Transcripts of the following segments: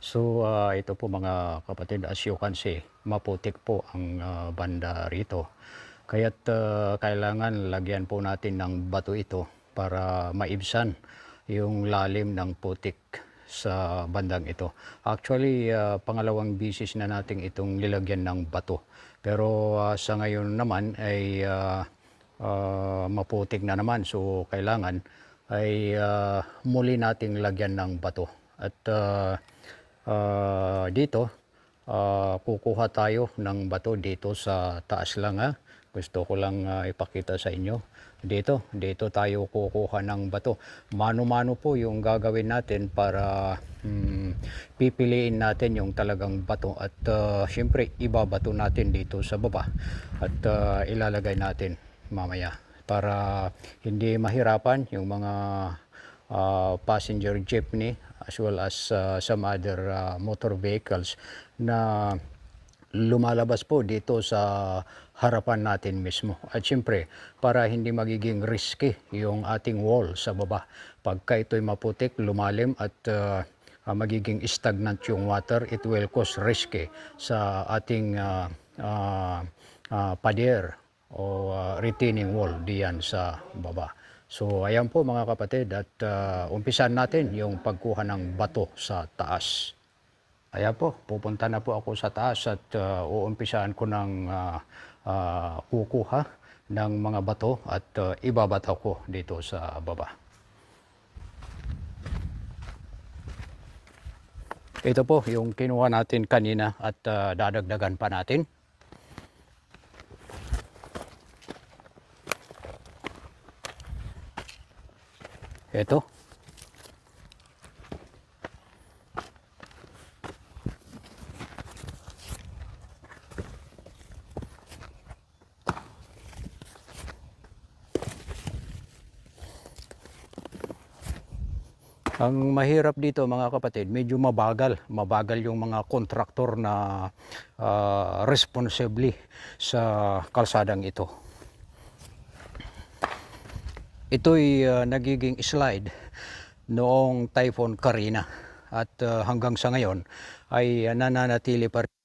So ah, ito po mga kapatid, as you can see, maputik po ang ah, banda rito. Kaya't ah, kailangan lagyan po natin ng bato ito para maibsan yung lalim ng putik sa bandang ito. Actually, ah, pangalawang bisis na nating itong nilagyan ng bato. Pero ah, sa ngayon naman ay ah, ah, maputik na naman. So kailangan ay ah, muli nating lagyan ng bato. At ah, ah, dito, ah, kukuha tayo ng bato dito sa taas lang ha. Gusto ko lang ah, ipakita sa inyo. Dito, dito tayo kukuha ng bato. Mano-mano po yung gagawin natin para hmm, pipiliin natin yung talagang bato at ah, syempre ibabato natin dito sa baba at ah, ilalagay natin mamaya para hindi mahirapan yung mga uh, passenger jeepney as well as uh, some other uh, motor vehicles na lumalabas po dito sa harapan natin mismo. At siyempre, para hindi magiging risky yung ating wall sa baba. Pagka ito'y maputik, lumalim at uh, magiging stagnant yung water, it will cause risky sa ating uh, uh, uh, pader o uh, retaining wall diyan sa baba. So ayan po mga kapatid at uh, umpisan natin yung pagkuha ng bato sa taas. Ayan po, pupunta na po ako sa taas at uh, uumpisahan ko ng uh, uh, kukuha ng mga bato at uh, ibabato ko dito sa baba. Ito po yung kinuha natin kanina at uh, dadagdagan pa natin. Ito. Ang mahirap dito mga kapatid, medyo mabagal. Mabagal yung mga kontraktor na ah, responsibly sa kalsadang ito. Ito'y ah, nagiging slide noong Typhoon Karina at ah, hanggang sa ngayon ay nananatili pa rin.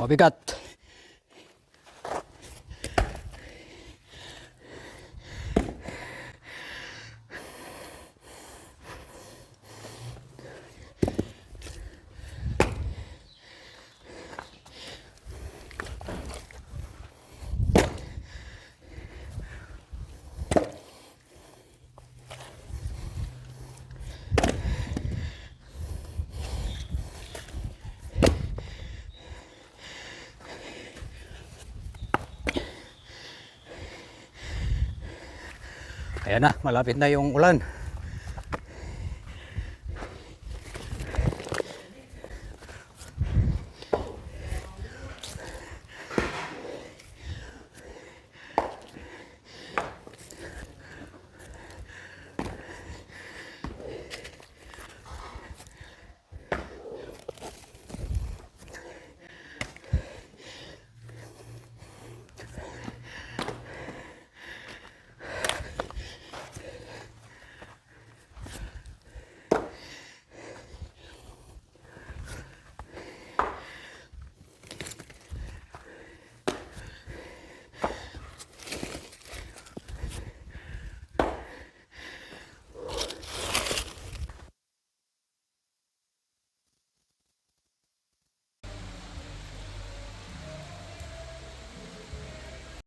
Mabigat. Ayan na, malapit na yung ulan.